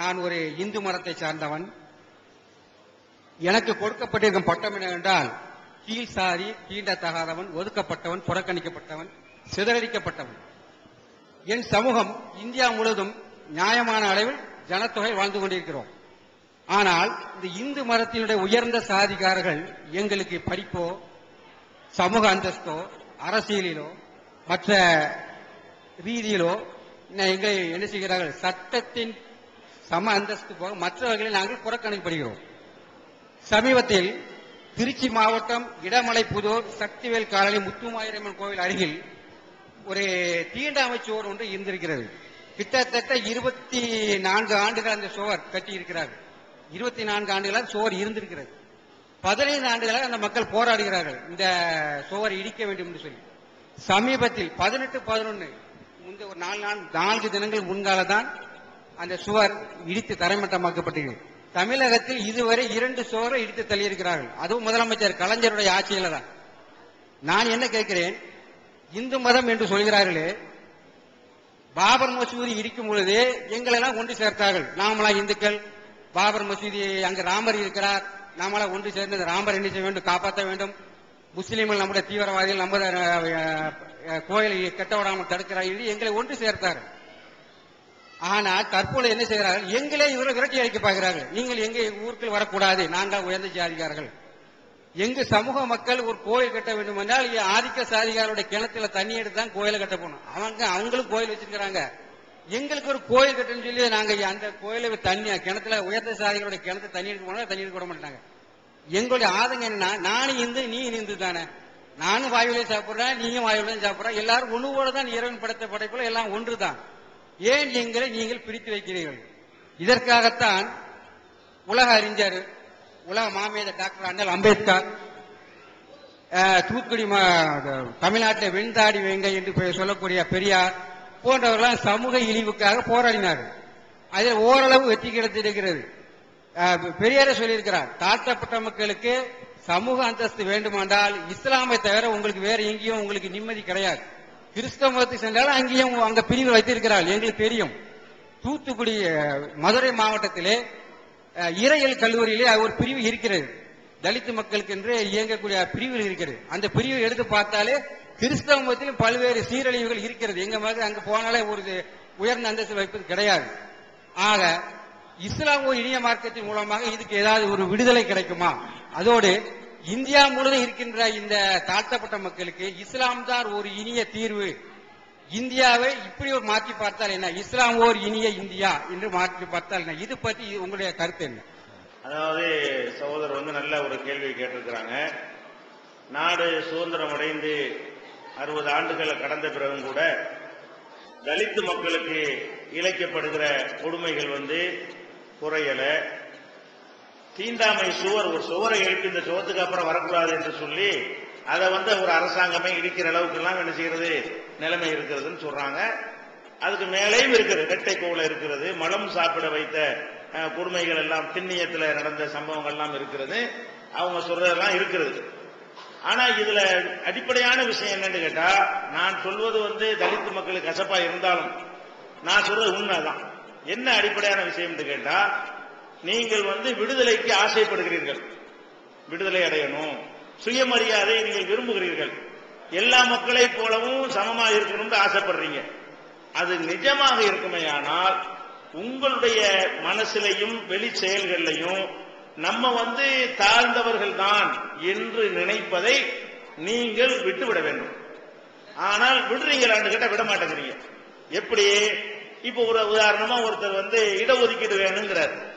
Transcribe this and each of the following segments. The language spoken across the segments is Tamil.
நான் ஒரு இந்து மதத்தை சார்ந்தவன். எனக்கு கொடுக்கப்பட்டிருக்கும் பட்டம் என்னவென்றால் கீழ் சாதி தீண்டத்தகாதவன் ஒதுக்கப்பட்டவன் புறக்கணிக்கப்பட்டவன் சிதறடிக்கப்பட்டவன். என் சமூகம் இந்தியா முழுவதும் நியாயமான அளவில் ஜனத்தொகை வாழ்ந்து கொண்டிருக்கிறோம். ஆனால் இந்த இந்து மதத்தினுடைய உயர்ந்த சாதிகாரர்கள் எங்களுக்கு படிப்போ சமூக அந்தஸ்தோ அரசியலிலோ மற்ற ரீதியிலோ எங்களை என்ன செய்கிறார்கள்? சட்டத்தின் சம அந்தஸ்து போக மற்றவர்களை நாங்கள் புறக்கணிக்கப்படுகிறோம். சமீபத்தில் திருச்சி மாவட்டம் இடமலை புதூர் சக்திவேல் காலனி முத்துமாயிரம்மன் கோவில் அருகில் ஒரு தீண்டாமை சுவர் ஒன்று இருந்திருக்கிறது. கிட்டத்தட்ட இருபத்தி நான்கு ஆண்டுகள் அந்த சுவர் கட்டி இருக்கிறார்கள் இருபத்தி நான்கு ஆண்டுகளாக சுவர் இருந்திருக்கிறது. பதினைந்து ஆண்டுகளாக அந்த மக்கள் போராடுகிறார்கள். இந்த சுவரை இடிக்க வேண்டும் என்று சொல்லி. சமீபத்தில் பதினெட்டு பதினொன்று முந்தைய ஒரு நாலு நாள் நான்கு தினங்கள் முன்கால தான் அந்த சுவர் இடித்து தரைமட்டமாக்கப்பட்டது. தமிழகத்தில் இதுவரை இரண்டு சுவரை இடித்து தள்ளியிருக்கிறார்கள். அதுவும் முதலமைச்சர் கலைஞருடைய ஆட்சியில தான். நான் என்ன கேட்கிறேன்? இந்து மதம் என்று சொல்கிறார்களே பாபர் மசூதி இடிக்கும் பொழுது எங்களெல்லாம் ஒன்று சேர்த்தார்கள். நாமெல்லாம் இந்துக்கள் பாபர் மசூதி அங்கு ராமர் இருக்கிறார். நாமெல்லாம் ஒன்று சேர்ந்து ராமர் என்ன செய்ய வேண்டும்? காப்பாற்ற வேண்டும். முஸ்லீம்கள் நம்முடைய தீவிரவாதிகள் நம்ம கோயிலை கட்ட விடாமல் தடுக்கிறார்கள் எங்களை ஒன்று சேர்த்தார்கள். ஆனால் தற்போது என்ன செய்கிறார்கள்? எங்களே இவரை விரட்டி அடிக்க பார்க்கிறார்கள் நீங்கள் எங்க ஊருக்கு வரக்கூடாது. நாங்கள் உயர்ந்த ஜாதிகாரர்கள் எங்க சமூக மக்கள் ஒரு கோயில் கட்ட வேண்டும் என்றால் ஆதிக்க சாதிகாரோட கிணத்துல தண்ணி எடுத்து தான் கோயிலை கட்ட போகணும். அவங்க அவங்களும் கோயில் வச்சிருக்கிறாங்க. எங்களுக்கு ஒரு கோயில் கட்டணும்னு சொல்லி நாங்க அந்த கோயில தண்ணி கிணத்துல உயர்ந்த சாதிகளோட கிணத்து தண்ணி எடுக்க போனா தண்ணி எடுக்க விட மாட்டாங்க. எங்களுடைய ஆதங்கம் என்னன்னா நானும் இந்து நீ இந்து தானே. நானும் வாயுவிலையும் சாப்பிடுறேன் நீயும் வாயுவிலையும் சாப்பிடுறேன். எல்லாரும் ஒண்ணுவோட தான் இறைவன் படைத்த படைப்புல எல்லாம் ஒன்று தான் ஏன் எங்களை நீங்கள் பிரித்து வைக்கிறீர்கள்? இதற்காகத்தான் உலக அறிஞர் உலக மாமேத டாக்டர் அண்ணல் அம்பேத்கர் தூத்துக்குடி மா- தமிழ்நாட்டில் வெண்தாடி வேங்கை என்று சொல்லக்கூடிய பெரியார் போன்றவர்களாம் சமூக இழிவுக்காக போராடினார்கள். அதில் ஓரளவு வெற்றி கிடைத்திருக்கிறது. அஹ், சொல்லியிருக்கிறார் தாழ்த்தப்பட்ட மக்களுக்கு சமூக அந்தஸ்து வேண்டுமென்றால் இஸ்லாமை தவிர உங்களுக்கு வேற எங்கேயும் உங்களுக்கு நிம்மதி கிடையாது. கிறிஸ்தவ மதத்தை சென்றாலும் அங்கேயும் அங்க பிரிவு வைத்திருக்கிறாள். எங்களுக்கு தெரியும். தூத்துக்குடி மதுரை மாவட்டத்திலே இறையல் கல்லூரியிலே ஒரு பிரிவு இருக்கிறது. தலித்து மக்களுக்கு என்று இயங்கக்கூடிய பிரிவு இருக்கிறது. அந்த பிரிவை எடுத்து பார்த்தாலே கிறிஸ்தவ மதத்திலும் பல்வேறு சீரழிவுகள் இருக்கிறது. எங்க மாதிரி அங்க போனாலே ஒரு உயர்ந்த அந்தஸ்து வைப்பது கிடையாது. ஆக இஸ்லாமோ இனிய மார்க்கத்தின் மூலமாக இதுக்கு ஏதாவது ஒரு விடுதலை கிடைக்குமா? அதோடு இந்தியா முழுவதும் இருக்கின்ற இந்த தாழ்த்தப்பட்ட மக்களுக்கு இஸ்லாம் தான் ஒரு இனிய தீர்வு. இந்தியாவை இப்படி ஒரு மாற்றி பார்த்தால் என்ன? இஸ்லாம் ஓர் இனிய இந்தியா என்று மாற்றி பார்த்தால் என்ன? இது பற்றி உங்களுடைய கருத்து என்ன? அதாவது சகோதரர் வந்து நல்ல ஒரு கேள்வி கேட்டிருக்கிறாங்க. நாடு சுதந்திரம் அடைந்து அறுபது ஆண்டுகளை கடந்த பிறகும் கூட தலித்து மக்களுக்கு இழைக்கப்படுகிற கொடுமைகள் வந்து குறையலை. தீண்டாமை சுவர் ஒரு சுவரை எழுப்பி இந்த சுவத்துக்கு அப்புறம் வரக்கூடாது என்று சொல்லி அதை வந்து ஒரு அரசாங்கமே இடிக்கிற அளவுக்கு எல்லாம் என்ன செய்யறது? நிலைமை இருக்கிறதுன்னு சொல்றாங்க. அதுக்கு மேலேயும் இருக்கிறது இரட்டை கோவில் இருக்கிறது மலம் சாப்பிட வைத்த கொடுமைகள் எல்லாம் திண்ணியத்துல நடந்த சம்பவங்கள் எல்லாம் இருக்கிறது. அவங்க சொல்றதெல்லாம் இருக்கிறது ஆனா இதுல அடிப்படையான விஷயம் என்னன்னு கேட்டா நான் சொல்வது வந்து தலித்து மக்களுக்கு கசப்பா இருந்தாலும் நான் சொல்றது உண்மைதான். என்ன அடிப்படையான விஷயம்னு கேட்டா நீங்கள் வந்து விடுதலைக்கு ஆசைப்படுகிறீர்கள். விடுதலை அடையணும். சுயமரியாதை நீங்கள் விரும்புகிறீர்கள். எல்லா மக்களைப் போலவும் சமமாக இருக்கணும்னு ஆசைப்படுறீங்க. அது நிஜமாக இருக்குமே ஆனால் உங்களுடைய மனசிலையும் வெளி செயல்களிலையும் நம்ம வந்து தாழ்ந்தவர்கள் தான் என்று நினைப்பதை நீங்கள் விட்டுவிட வேண்டும். ஆனால் விடுறீங்களான்னு கிட்ட விட மாட்டேங்கிறீங்க. எப்படி? இப்போ ஒரு உதாரணமா ஒருத்தர் வந்து இடஒதுக்கீடு வேணுங்கிறார்.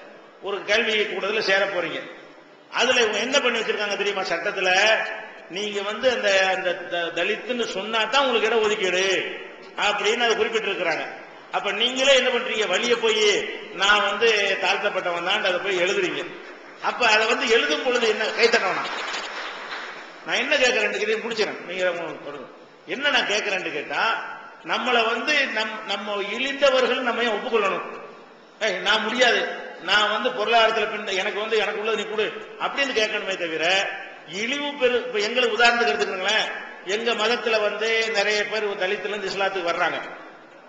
ஒரு கல்வி கூடத்துல சேர போறீங்க. அதுல இவங்க என்ன பண்ணி வச்சிருக்காங்க தெரியுமா? சட்டத்துல நீங்க வந்து அந்த அந்த த- தலித்துன்னு சொன்னா தான் உங்களுக்கு இடஒதுக்கீடு அப்படின்னு அதை குறிப்பிட்டிருக்கிறாங்க. அப்ப நீங்களே என்ன பண்றீங்க? வழிய போய் நான் வந்து தாழ்த்தப்பட்டவன் தான் அதை போய் எழுதுறீங்க. அப்ப அதை வந்து எழுதும் பொழுது என்ன? கைத்தட்டவனா நான் என்ன கேட்கறேன் இதையும் முடிச்சிடறேன். நீங்க என்ன நான் கேட்கறேன்னு கேட்டா நம்மளை வந்து நம் நம்ம இழிந்தவர்கள் நம்ம ஏன் ஒப்புக்கொள்ளணும்? நான் முடியாது. நான் வந்து பொருளாதாரத்துல பின் எனக்கு வந்து எனக்கு உள்ளது நீ கொடு. அப்படின்னு கேட்கணுமே தவிர இழிவு பெரு இப்ப எங்களுக்கு உதாரணத்துக்கு எடுத்துக்கோங்களேன். எங்க மதத்துல வந்து நிறைய பேர் தலித்துல இருந்து இஸ்லாத்துக்கு வர்றாங்க.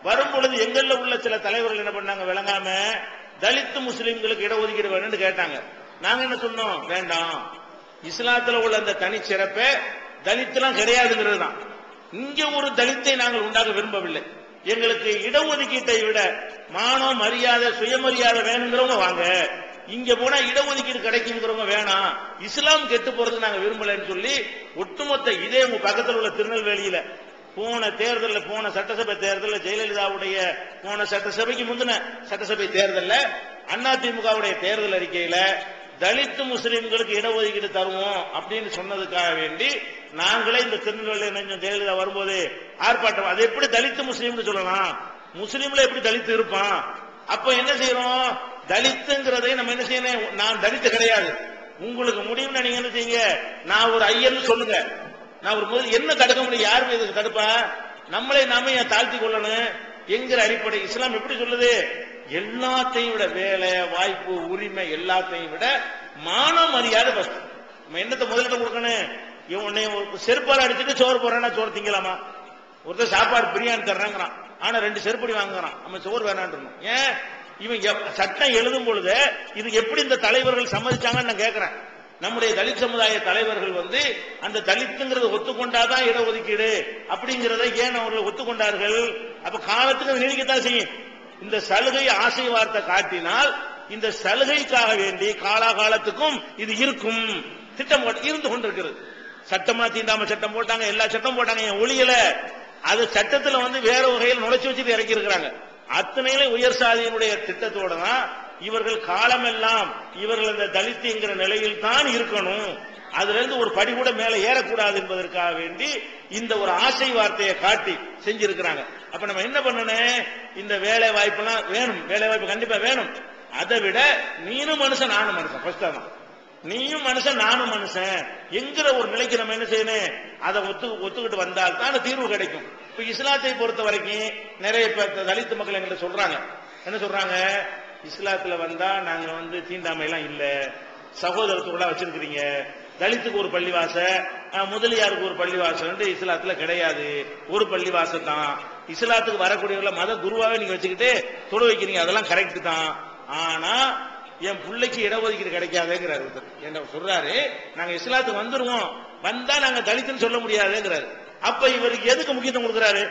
வரும் பொழுது எங்கள்ல உள்ள சில தலைவர்கள் என்ன பண்ணாங்க விளங்காம தலித்து முஸ்லிம்களுக்கு இடஒதுக்கீடு வேணும்னு கேட்டாங்க. நாங்க என்ன சொன்னோம்? வேண்டாம். இஸ்லாத்துல உள்ள அந்த தனி சிறப்பை தலித்துலாம் கிடையாதுங்கிறது தான். இங்க ஒரு தலித்தை நாங்கள் உண்டாக விரும்பவில்லை. எங்களுக்கு இடஒதுக்கீட்டை விட மானம் மரியாதை சுயமரியாதை வேணுங்கிறவங்க வாங்க. இங்க போனா இடஒதுக்கீடு கிடைக்குங்கிறவங்க வேணாம். இஸ்லாம் கெட்டு போறது நாங்க விரும்பலன்னு சொல்லி ஒட்டுமொத்த இதே உங்க பக்கத்தில் உள்ள திருநெல்வேலியில போன தேர்தலில் போன சட்டசபை தேர்தலில் ஜெயலலிதாவுடைய போன சட்டசபைக்கு முந்தின சட்டசபை தேர்தலில் அதிமுகவுடைய தேர்தல் அறிக்கையில தலித்து முஸ்லிம்களுக்கு இடஒதுக்கீடு தருவோம் அப்படின்னு சொன்னதுக்காக வேண்டி நாங்களே இந்த திருநெல்வேலி நெஞ்சம் ஜெயலலிதா வரும்போது ஆர்ப்பாட்டம். அது எப்படி தலித்து முஸ்லீம்னு சொல்லலாம்? முஸ்லீம்ல எப்படி தலித்து இருப்பான்? அப்ப என்ன செய்யறோம்? தலித்துங்கிறதை நம்ம என்ன செய்யணும்? நான் தலித்து கிடையாது. உங்களுக்கு முடியும்னு நீங்க என்ன செய்யுங்க? நான் ஒரு ஐயர்னு சொல்லுங்க. நான் ஒரு முதல் என்ன தடுக்க முடியும்? யாருமே இதுக்கு தடுப்பா? நம்மளே நாம ஏன் தாழ்த்தி கொள்ளணும்? என்கிற அடிப்படை. இஸ்லாம் எப்படி சொல்லுது? எல்லாத்தையும் விட வேலை வாய்ப்பு உரிமை எல்லாத்தையும் விட மான மரியாதை ஃபர்ஸ்ட் நம்ம என்னத்தை முதலிடம் கொடுக்கணும்? இவன் உன்னை செருப்பால் அடிச்சுட்டு சோறு போறேன்னா சோறு திங்கலாமா? ஒருத்தர் சாப்பாடு பிரியாணி தர்றாங்கிறான். ஆனா ரெண்டு செருப்படி வாங்குறான். நம்ம சோறு வேணான்னு ஏன்? இவன் எப்- சட்டம் எழுதும் பொழுது இது எப்படி இந்த தலைவர்கள் சம்மதிச்சாங்கன்னு நான் கேட்கிறேன் நம்முடைய தலித் சமுதாய தலைவர்கள் வந்து அந்த தலித்துங்கிறத ஒத்துக்கொண்டாதான் இடஒதுக்கீடு அப்படிங்கிறத ஏன் அவர்கள் ஒத்துக்கொண்டார்கள்? அப்ப காலத்துக்கு நீடிக்கத்தான் செய்யும். இந்த சலுகை ஆசை வார்த்தை காட்டினால் இந்த சலுகைக்காக வேண்டி காலாகாலத்துக்கும் இது இருக்கும். திட்டம் இருந்து கொண்டிருக்கிறது. சட்டமா தீண்டாம சட்டம் போட்டாங்க எல்லா சட்டம் போட்டாங்க என் ஒளியல. அது சட்டத்துல வந்து வேற வகையில் நுழைச்சு வச்சுட்டு இறக்கி இருக்கிறாங்க அத்தனையிலே உயர் சாதியினுடைய திட்டத்தோட தான் இவர்கள் காலமெல்லாம் இவர்கள் இந்த தலித்துங்கிற நிலையில் தான் இருக்கணும். அதுல இருந்து ஒரு படி கூட மேல ஏறக்கூடாது என்பதற்காக வேண்டி இந்த ஒரு ஆசை வார்த்தையை காட்டி செஞ்சிருக்கிறாங்க. அப்ப நம்ம என்ன பண்ணணும்? இந்த வேலை வாய்ப்பெல்லாம் வேணும். வேலை வாய்ப்பு கண்டிப்பா வேணும். அதை விட நீனும் மனுஷன் நானும் மனுஷன். ஃபர்ஸ்ட் தான். நீயும் மனுஷன் நானும் மனுஷன். என்கிற ஒரு நிலைக்கு நம்ம என்ன செய்யணும்? அதை ஒத்து ஒத்துக்கிட்டு வந்தால் தான் தீர்வு கிடைக்கும். இப்ப இஸ்லாத்தை பொறுத்த வரைக்கும் நிறைய பேர் தலித்து மக்கள் எங்கிட்ட சொல்றாங்க. என்ன சொல்றாங்க? இஸ்லாத்துல வந்தா நாங்க வந்து தீண்டாமை எல்லாம் இல்ல. சகோதரத்துக்குள்ள வச்சிருக்கிறீங்க. தலித்துக்கு ஒரு பள்ளிவாச முதலியாருக்கு ஒரு பள்ளிவாசல் இஸ்லாத்துல கிடையாது. ஒரு பள்ளிவாசல் தான். இஸ்லாத்துக்கு வரக்கூடியவர்கள மத குருவாவே நீங்க வச்சுக்கிட்டு தொழு வைக்கிறீங்க. அதெல்லாம் கரெக்ட் தான். ஆனா என் பிள்ளைக்கு இடஒதுக்கீடு கிடைக்காதுங்கிறாரு என்ன சொல்றாரு? நாங்க இஸ்லாத்துக்கு வந்துருவோம். வந்தா நாங்க தலித்துன்னு சொல்ல முடியாதுங்கிறாரு. அப்ப இவருக்கு எதுக்கு முக்கியத்துவம் கொடுக்குறாரு?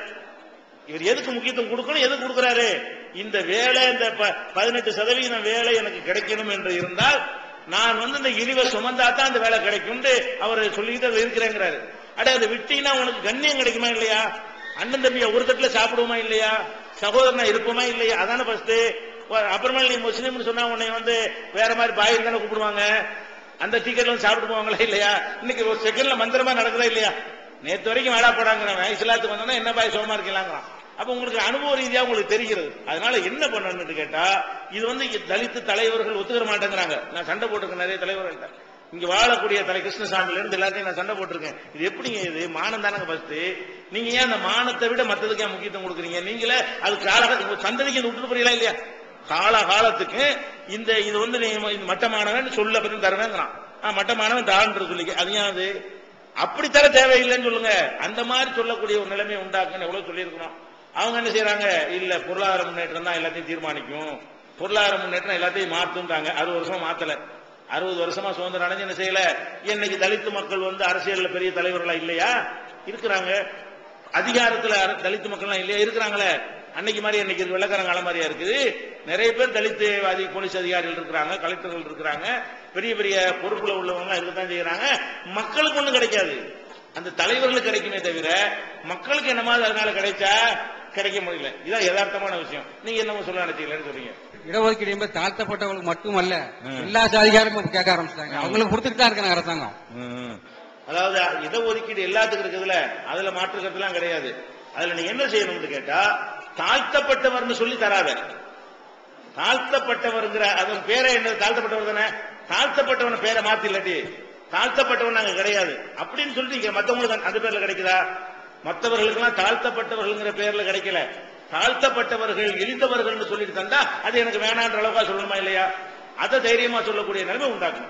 இவர் எதுக்கு முக்கியத்துவம் கொடுக்கணும்? எதுக்கு கொடுக்குறாரு? இந்த வேலை இந்த ப- பதினெட்டு சதவீதம் வேலை எனக்கு கிடைக்கணும் என்று இருந்தால் நான் வந்து இந்த இழிவை சுமந்தா தான் அந்த வேலை கிடைக்கும் அவர் சொல்லிக்கிட்டு இருக்கிறேங்கிறாரு. அட அதை விட்டீங்கன்னா உனக்கு கண்ணியம் கிடைக்குமா இல்லையா? அண்ணன் தம்பியை ஒரு தட்டுல சாப்பிடுவோமா இல்லையா? சகோதரனா இருப்போமா இல்லையா? அதானே ஃபர்ஸ்ட் அப்புறமா நீ முஸ்லீம்னு சொன்னா உன்னை வந்து வேற மாதிரி பாயில் தானே கூப்பிடுவாங்க. அந்த டிக்கெட்ல வந்து சாப்பிட்டு போவாங்களா இல்லையா? இன்னைக்கு ஒரு செகண்ட்ல மந்திரமா நடக்குதா இல்லையா? நேற்று வரைக்கும் வேடா போடாங்கிறவன் இஸ்லாத்துக்கு வந்தோன்னா என்ன பாய் சோமா இருக்கலாங்கிறான் அப்ப உங்களுக்கு அனுபவ ரீதியா உங்களுக்கு தெரிகிறது. அதனால என்ன பண்ணணும்னு கேட்டா இது வந்து தலித்து தலைவர்கள் ஒத்துக்கிற மாட்டேங்கிறாங்க. நான் சண்டை போட்டிருக்கேன் நிறைய தலைவர்கள்ட்ட இங்க வாழக்கூடிய தலை கிருஷ்ணசாமில இருந்து எல்லாத்தையும் நான் சண்டை போட்டிருக்கேன். இது எப்படிங்க இது? மானம் தானங்க ஃபர்ஸ்ட் நீங்க ஏன் அந்த மானத்தை விட மத்ததுக்கு ஏன் முக்கியத்துவம் கொடுக்குறீங்க? நீங்களே அது கால சந்ததிக்கு விட்டு விட்டுட்டு போறீங்களா இல்லையா? கால காலத்துக்கு இந்த இது வந்து நீ இந்த மட்டமானவன் சொல்ல பத்தி தருவேங்கிறான். ஆ, மட்டமானவன் தாழ்ன்ற சொல்லிக்க அது ஏன் அது? அப்படி தர தேவையில்லைன்னு சொல்லுங்க. அந்த மாதிரி சொல்லக்கூடிய ஒரு நிலைமை உண்டாக்குன்னு எவ்வளவு சொல்லியிருக்கிறோம். அவங்க என்ன செய்யறாங்க இல்ல பொருளாதார முன்னேற்றம் தான் எல்லாத்தையும் தீர்மானிக்கும். பொருளாதார முன்னேற்றம் எல்லாத்தையும் மாத்துன்றாங்க அறுபது வருஷம் மாத்தல. அறுபது வருஷமா சுதந்திரம் அடைஞ்சு என்ன செய்யல? இன்னைக்கு தலித்து மக்கள் வந்து அரசியல்ல பெரிய தலைவர்களா இல்லையா? இருக்கிறாங்க. அதிகாரத்துல அர- தலித்து மக்கள்லாம் இல்லையா? இருக்கிறாங்களே. அன்னைக்கு மாதிரி இன்னைக்கு இது வெள்ளக்காரங்கால மாதிரியா இருக்குது. நிறைய பேர் தலித்துவாதி போலீஸ் அதிகாரிகள் இருக்கிறாங்க கலெக்டர்கள் இருக்கிறாங்க. பெரிய பெரிய பொறுப்புல உள்ளவங்க இருக்கத்தான் செய்யறாங்க. மக்களுக்கு ஒண்ணும் கிடைக்காது. அந்த தலைவர்களுக்கு கிடைக்குமே தவிர மக்களுக்கு என்ன மாதிரி அதனால கிடைச்சா? கிடைக்க முடியல. இதான் யதார்த்தமான விஷயம். நீங்க என்ன சொல்ல நினைச்சீங்களேன்னு சொல்றீங்க. இடஒதுக்கீடு என்பது தாழ்த்தப்பட்டவங்களுக்கு மட்டுமல்ல. எல்லா சாதிகாரமும் கேட்க ஆரம்பிச்சிட்டாங்க. அவங்களுக்கு கொடுத்துட்டு தான் இருக்காங்க அரசாங்கம். அதாவது இடஒதுக்கீடு எல்லாத்துக்கும் இருக்குதுல அதுல மாற்றுக்கிறதுலாம் கிடையாது. அதுல நீங்க என்ன செய்யணும்னு கேட்டா தாழ்த்தப்பட்டவர்னு சொல்லி தராத. தாழ்த்தப்பட்டவர்ங்கிற அதன் பேரை என்ன தாழ்த்தப்பட்டவர் தானே? தாழ்த்தப்பட்டவன் பேரை மாத்தி இல்லாட்டி தாழ்த்தப்பட்டவன் நாங்க கிடையாது. அப்படின்னு சொல்லிட்டு மத்தவங்களுக்கு அந்த பேர்ல கிடைக்குதா? மற்றவர்களுக்கெல்லாம் தாழ்த்தப்பட்டவர்கள்ங்கிற பெயர்ல கிடைக்கல. தாழ்த்தப்பட்டவர்கள் இழிந்தவர்கள் சொல்லிட்டு தந்தா அது எனக்கு வேணான்ற அளவுக்கா சொல்லணுமா இல்லையா? அதை தைரியமா சொல்லக்கூடிய நிலைமை உண்டாக்கும்